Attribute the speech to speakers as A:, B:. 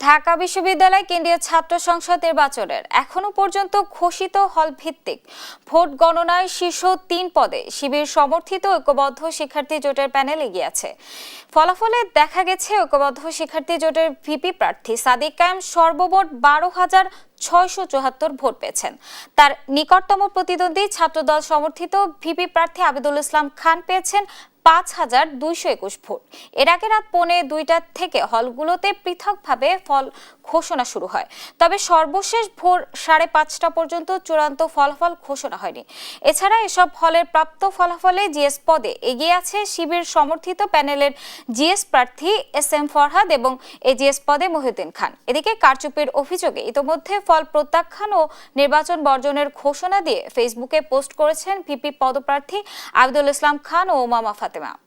A: ঢাকা বিশ্ববিদ্যালয় কেন্দ্রীয় ছাত্র সংসদ নির্বাচনের এখনও পর্যন্ত ঘোষিত হল ভিত্তিক ভোট গণনায় শীর্ষ তিন পদে শিবির সমর্থিত ঐক্যবদ্ধ শিক্ষার্থী জোটের প্যানেল এগিয়ে আছে। ফলাফলে দেখা গেছে ঐক্যবদ্ধ শিক্ষার্থী জোটের ভিপি প্রার্থী সাদিক কায়েম সর্বমোট বারো হাজার ছয়শো চুয়াত্তর ভোট পেয়েছেন। তার নিকটতম প্রতিদ্বন্দ্বী ছাত্রদল সমর্থিত ভিপি প্রার্থী আবিদুল ইসলাম খান পেয়েছেন পাঁচ হাজার দুইশো একুশ ভোট। এর আগে রাত পৌনে দুইটা থেকে হলগুলোতে পৃথকভাবে ফল ঘোষণা শুরু হয়। তবে সর্বশেষ ভোর সাড়ে পাঁচটা পর্যন্ত চূড়ান্ত ফলাফল ঘোষণা হয়নি। এছাড়া এসব হলের প্রাপ্ত ফলাফলে জিএস পদে এগিয়ে আছে শিবির সমর্থিত প্যানেলের জিএস প্রার্থী এস এম ফরহাদ এবং এজিএস পদে মহিউদ্দিন খান। এদিকে কারচুপির অভিযোগে ইতোমধ্যে ফল প্রত্যাখ্যান ও নির্বাচন বর্জনের ঘোষণা দিয়ে ফেসবুকে পোস্ট করেছেন ভিপি পদপ্রার্থী আবিদুল ইসলাম খান ও মামা him out.